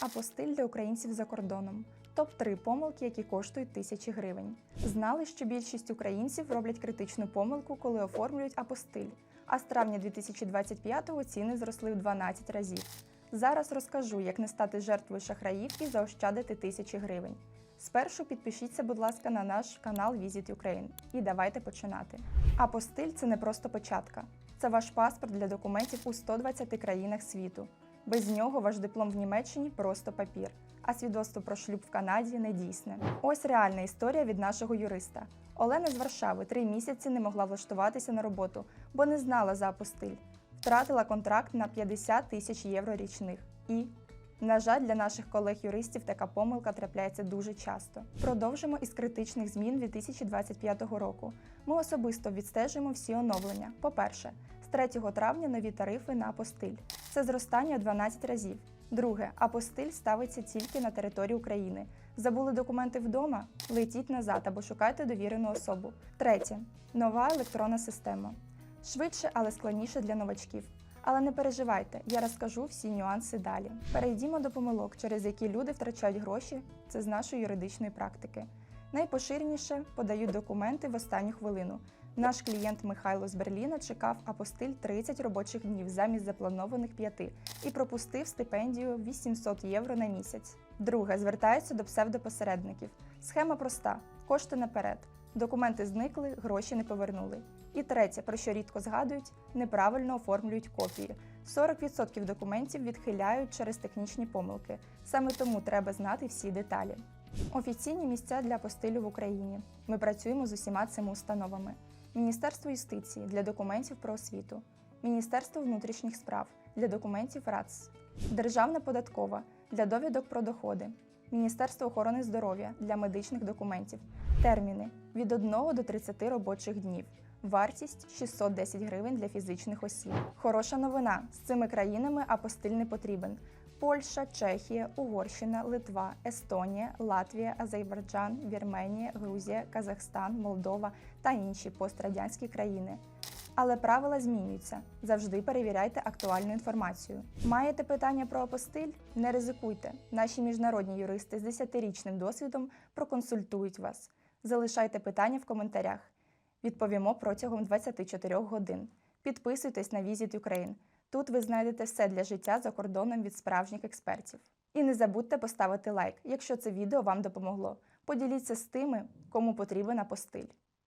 Апостиль для українців за кордоном. Топ-3 помилки, які коштують тисячі гривень. Знали, що більшість українців роблять критичну помилку, коли оформлюють апостиль. А з травня 2025-го ціни зросли в 12 разів. Зараз розкажу, як не стати жертвою шахраїв і заощадити тисячі гривень. Спершу підпишіться, будь ласка, на наш канал Visit Ukraine. І давайте починати. Апостиль це не просто початка. Це ваш паспорт для документів у 120 країнах світу. Без нього ваш диплом в Німеччині просто папір, а свідоцтво про шлюб в Канаді не дійсне. Ось реальна історія від нашого юриста. Олена з Варшави три місяці не могла влаштуватися на роботу, бо не знала за апостиль. Втратила контракт на 50 тисяч євро річних. І, на жаль, для наших колег-юристів така помилка трапляється дуже часто. Продовжимо із критичних змін 2025 року. Ми особисто відстежуємо всі оновлення. По-перше, з 3 травня нові тарифи на апостиль. Це зростання у 12 разів. Друге, апостиль ставиться тільки на території України. Забули документи вдома? Летіть назад або шукайте довірену особу. Третє нова електронна система. Швидше, але складніше для новачків. Але не переживайте, я розкажу всі нюанси далі. Перейдімо до помилок, через які люди втрачають гроші. Це з нашої юридичної практики. Найпоширеніше подають документи в останню хвилину. Наш клієнт Михайло з Берліна чекав апостиль 30 робочих днів замість запланованих 5 і пропустив стипендію 800 євро на місяць. Друге, звертаються до псевдопосередників. Схема проста: кошти наперед. Документи зникли, гроші не повернули. І третє, про що рідко згадують, неправильно оформлюють копії. 40% документів відхиляють через технічні помилки. Саме тому треба знати всі деталі. Офіційні місця для апостилю в Україні. Ми працюємо з усіма цими установами: Міністерство юстиції для документів про освіту, Міністерство внутрішніх справ для документів РАЦ, Державна податкова для довідок про доходи, Міністерство охорони здоров'я для медичних документів. Терміни від 1 до 30 робочих днів. Вартість 610 гривень для фізичних осіб. Хороша новина: з цими країнами апостиль не потрібен. Польща, Чехія, Угорщина, Литва, Естонія, Латвія, Азербайджан, Вірменія, Грузія, Казахстан, Молдова та інші пострадянські країни. Але правила змінюються. Завжди перевіряйте актуальну інформацію. Маєте питання про апостиль? Не ризикуйте. Наші міжнародні юристи з 10-річним досвідом проконсультують вас. Залишайте питання в коментарях. Відповімо протягом 24 годин. Підписуйтесь на Visit Ukraine. Тут ви знайдете все для життя за кордоном від справжніх експертів. І не забудьте поставити лайк, якщо це відео вам допомогло. Поділіться з тими, кому потрібен апостиль.